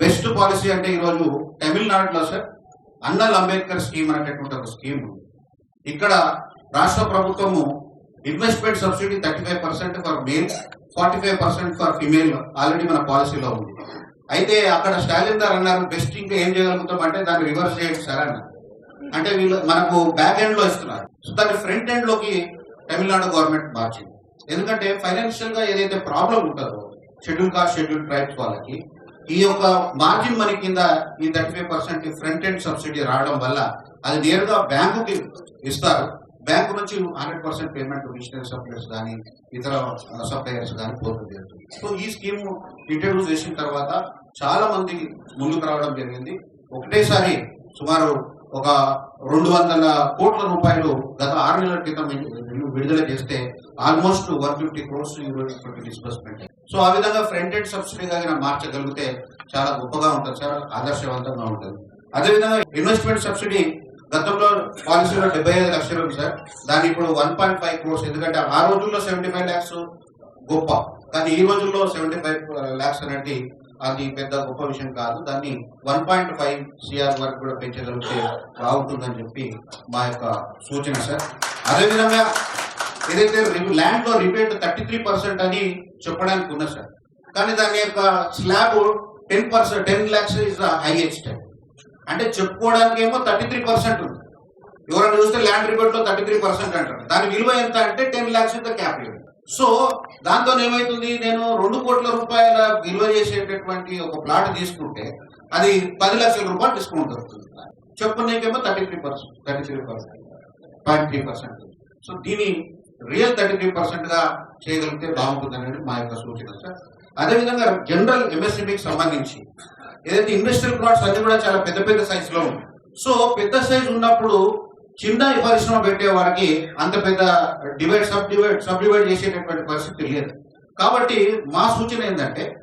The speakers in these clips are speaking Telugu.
బెస్ట్ పాలసీ అంటే ఈరోజు తమిళనాడులో సార్ అన్నల్ అంబేద్కర్ స్కీమ్ అనేటటువంటి ఒక స్కీమ్ ఉంది. ఇక్కడ రాష్ట్ర ప్రభుత్వము investment subsidy thirty five percent for male forty five percent for female already మన పాలసీలో ఉంది. అయితే అక్కడ స్టాలిన్ గారు అన్నారు బెస్ట్ ఇంకా ఏం చేయగలుగుతాం? అంటే దాన్ని రివర్స్ చేయండి సార్ అన్నారు. అంటే వీళ్ళు మనకు బ్యాక్ ఎండ్లో ఇస్తున్నారు. సో దాన్ని ఫ్రంట్ ఎండ్లోకి తమిళనాడు గవర్నమెంట్ మార్చింది. ఎందుకంటే ఫైనాన్షియల్గా ఏదైతే ప్రాబ్లం ఉంటుందో షెడ్యూల్ కాస్ట్ షెడ్యూల్ ట్రైబ్స్ వాళ్ళకి ఈ యొక్క మార్జిన్ మనీ కింద ఈ thirty five percent front end subsidy రావడం వల్ల అది నేరుగా బ్యాంకుకి ఇస్తారు. బ్యాంకు నుంచి hundred percent payment machinery suppliers కానీ ఇతర సప్లైయర్స్ కానీ పోతుంది సో ఈ స్కీమ్ ఇంట్రడ్యూస్ చేసిన తర్వాత చాలా మంది ముందుకు రావడం జరిగింది. ఒకటేసారి సుమారు ఒక రెండు వందల కోట్ల రూపాయలు గత ఆరు నెలల క్రితం విడుదల చేస్తే almost one fifty crores disbursement so ఆ విధంగా ఫ్రంట్ ఎండ్ సబ్సిడీగా మార్చగలిగితే చాలా గొప్పగా ఉంటుంది సార్ ఆదర్శవంతంగా ఉంటుంది. అదేవిధంగా ఇన్వెస్ట్మెంట్ సబ్సిడీ గతంలో పాలసీలో డెబ్బై ఐదు లక్షలు ఉంది సార్. దాన్ని ఇప్పుడు వన్ పాయింట్ ఫైవ్ క్రోర్స్ ఎందుకంటే ఆ రోజుల్లో సెవెంటీ ఫైవ్ ల్యాక్స్ గొప్ప. కానీ ఈ రోజుల్లో సెవెంటీ ఫైవ్ ల్యాక్స్ అనేది అది పెద్ద గొప్ప విషయం కాదు. దాన్ని వన్ పాయింట్ ఫైవ్ సిఆర్ వరకు కూడా పెంచగలిగితే బాగుంటుందని చెప్పి మా యొక్క సూచన సార్. అదేవిధంగా ఏదైతే ల్యాండ్లో రిపేట్ థర్టీ త్రీ పర్సెంట్ అని చెప్పడానికి ఉన్నది సార్. కానీ దాని యొక్క slab ten percent ten lakhs is highest. అంటే చెప్పుకోవడానికి ఏమో థర్టీ త్రీ పర్సెంట్ ఉంది. ఎవరైనా చూస్తే ల్యాండ్ రిపేట్లో థర్టీ త్రీ పర్సెంట్ అంటారు. దాని విలువ ఎంత అంటే టెన్ ల్యాక్స్ ఇంత సో దాంతో ఏమైతుంది? నేను రెండు కోట్ల రూపాయల విలువ చేసేటటువంటి ఒక ప్లాట్ తీసుకుంటే అది పది లక్షల రూపాయలు డిస్కౌంట్ దొరుకుతుంది చెప్పుకునేకేమో thirty three percent thirty three percent point three percent. So దీని రియల్ థర్టీ త్రీ పర్సెంట్గా చేయగలిగితే బాగుంటుంది అనేది మా యొక్క సూచన సార్. అదేవిధంగా జనరల్ ఎంఎస్ఎంఈకి సంబంధించి ఏదైతే ఇండస్ట్రియల్ ప్లాట్స్ అన్ని కూడా చాలా పెద్ద పెద్ద సైజ్లో ఉన్నాయి. సో పెద్ద సైజ్ ఉన్నప్పుడు చిన్న పరిశ్రమ పెట్టే వారికి అంత పెద్ద divide subdivide subdivide చేసేటటువంటి పరిస్థితి లేదు. కాబట్టి మా సూచన ఏంటంటే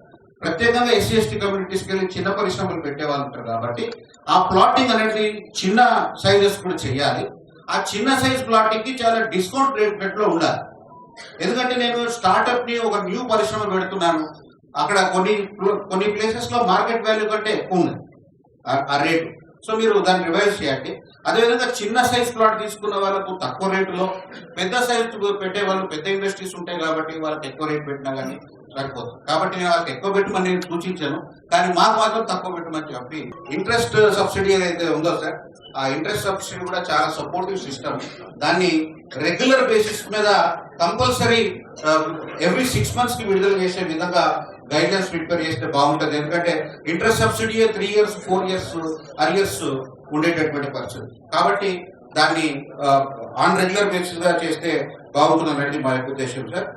ప్రత్యేకంగా ఎస్సీ ఎస్టీ కమ్యూనిటీస్కి వెళ్ళి చిన్న పరిశ్రమలు పెట్టే వాళ్ళు ఉంటారు కాబట్టి ఆ ప్లాటింగ్ అనేది చిన్న సైజెస్ కూడా చేయాలి. ఆ చిన్న సైజ్ ప్లాటింగ్కి చాలా డిస్కౌంట్ రేట్ రేట్లో ఉండాలి. ఎందుకంటే నేను స్టార్టప్ని ఒక న్యూ పరిశ్రమ పెడుతున్నాను. అక్కడ కొన్ని కొన్ని ప్లేసెస్లో మార్కెట్ వాల్యూ కంటే ఎక్కువ ఉంది. ఆ- ఆ రేటు సో మీరు దాన్ని రివైజ్ చేయండి. అదేవిధంగా చిన్న సైజ్ ప్లాట్ తీసుకున్న వాళ్ళకు తక్కువ రేటులో పెద్ద సైజ్ పెట్టే వాళ్ళు పెద్ద ఇండస్ట్రీస్ ఉంటాయి కాబట్టి వాళ్ళకి ఎక్కువ రేట్ పెట్టినా కానీ సరిపోతుంది కాబట్టి నేను వాళ్ళకి ఎక్కువ పెట్టమని నేను సూచించాను. కానీ మాకు మాత్రం తక్కువ పెట్టమని చెప్పి ఇంట్రెస్ట్ సబ్సిడీ ఏదైతే ఉందో సార్ ఆ ఇంట్రెస్ట్ సబ్సిడీ కూడా చాలా సపోర్టివ్ సిస్టమ్. దాన్ని రెగ్యులర్ బేసిస్ మీద కంపల్సరీ ఎవ్రీ సిక్స్ మంత్స్కి విడుదల చేసే విధంగా గైడెన్స్ ప్రిపేర్ చేస్తే బాగుంటుంది. ఎందుకంటే interest subsidy three years four years arrears ఉండేటటువంటి పరిస్థితి. కాబట్టి దాన్ని ఆన్ రెగ్యులర్ బేసిస్గా చేస్తే బాగుంటుంది అనేది మా యొక్క ఉద్దేశం సార్